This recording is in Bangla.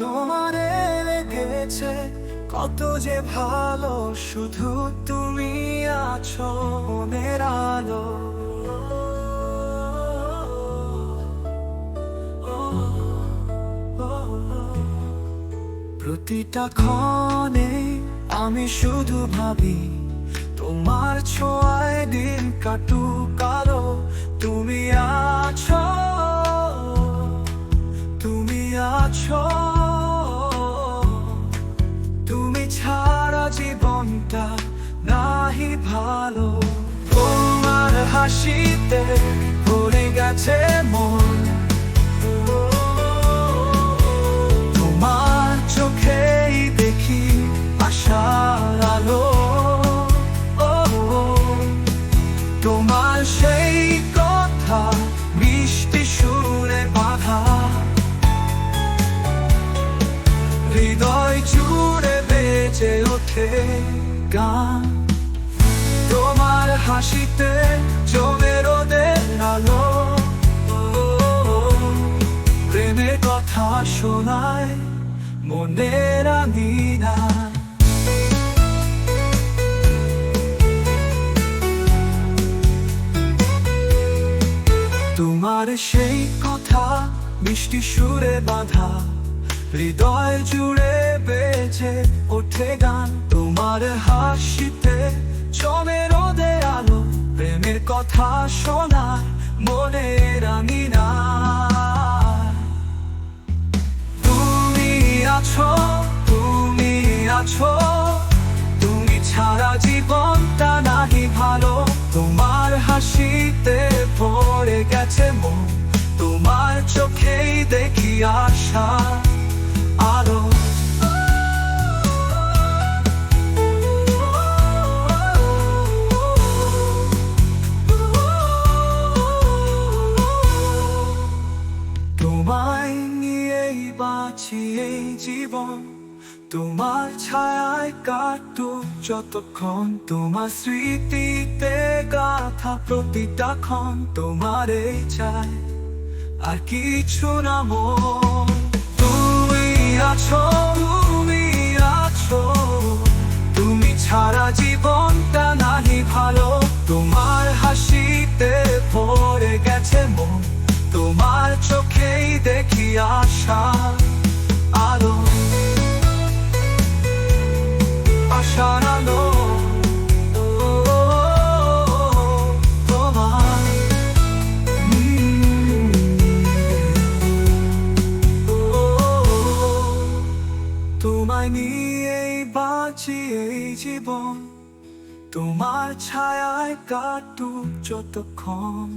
তোমারে লেগেছে কত যে ভালো, শুধু তুমি আছো মনের আলো। প্রতিটা ক্ষণে আমি শুধু ভাবি, তোমার ছোঁয়ায় দিন কাটু হাসিতে ভরে গেছে মন। তোমার চোখেই দেখি আশার আলো। তোমার সেই কথা মিষ্টি সুরে বাধা। হৃদয় জুড়ে বেজে ওঠে গান। হাসিতে প্রেমের কথা শোনায় তোমার সেই কথা মিষ্টি সুরে বাঁধা, হৃদয় জুড়ে বেজে ওঠে গান। তোমার হাসিতে কথা শোনায় মনে রাঙি না তুমি আছো তুমি আছো তুমি ছাড়া জীবনটা নাহি ভালো তোমার হাসিতে ভরে গেছে মন তোমার চোখেই দেখি আশা বাঁচি এই জীবন। তোমার ছায়ায় কাটু যতক্ষণ। তোমার স্মৃতিতে গাথা প্রতিটা ক্ষণ। এই চাই আর কিছু না মন। তুমি আছো আশার আলো তোমায় নিয়েই বাঁচি এই জীবন তোমার ছায়ায় কাটুক যতক্ষণ।